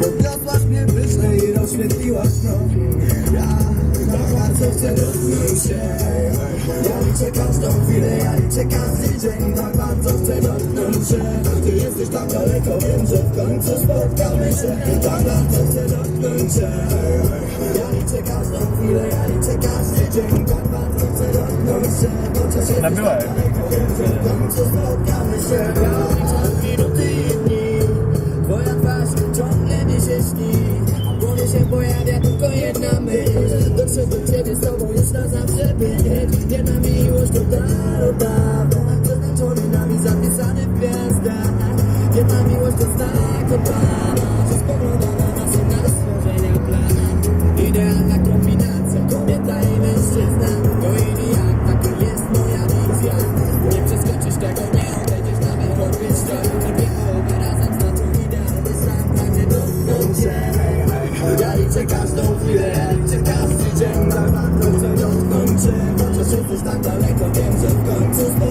Podniosłaś mnie wyżej i rozświetliłaś nogi Ja tak bardzo chcę dotknąć się Ja liczę każdą chwilę, ja liczę każdy dzień Tak bardzo chcę dotknąć się Ty jesteś tak daleko, wiem, że w końcu spotkamy się. Tak bardzo chcę dotknąć się Ja liczę każdą chwilę, ja liczę każdy dzień Tak bardzo chcę dotknąć się Chociaż jesteś tak daleko, wiem, że w końcu spotkamy się. Ja liczę jedna myśl Dotrzę do ciebie z tobą już na zawsze być Jedna miłość to dar od dawna Przeznaczony nami zapisany w gwiazdach. Jedna miłość to znak od Pana Że spogląda na nas i na stworzenia plana. Idealna kombinacja kobieta i mężczyzna. To i jak taka jest moja wizja. Nie przeskoczysz tego, nie odejdziesz nawet odwiedź to Piękno razem znaczą idealny sam Pragnie dotknąć się Ja liczę każdą chwilę, ja liczę każdy dzień Tak bardzo chcę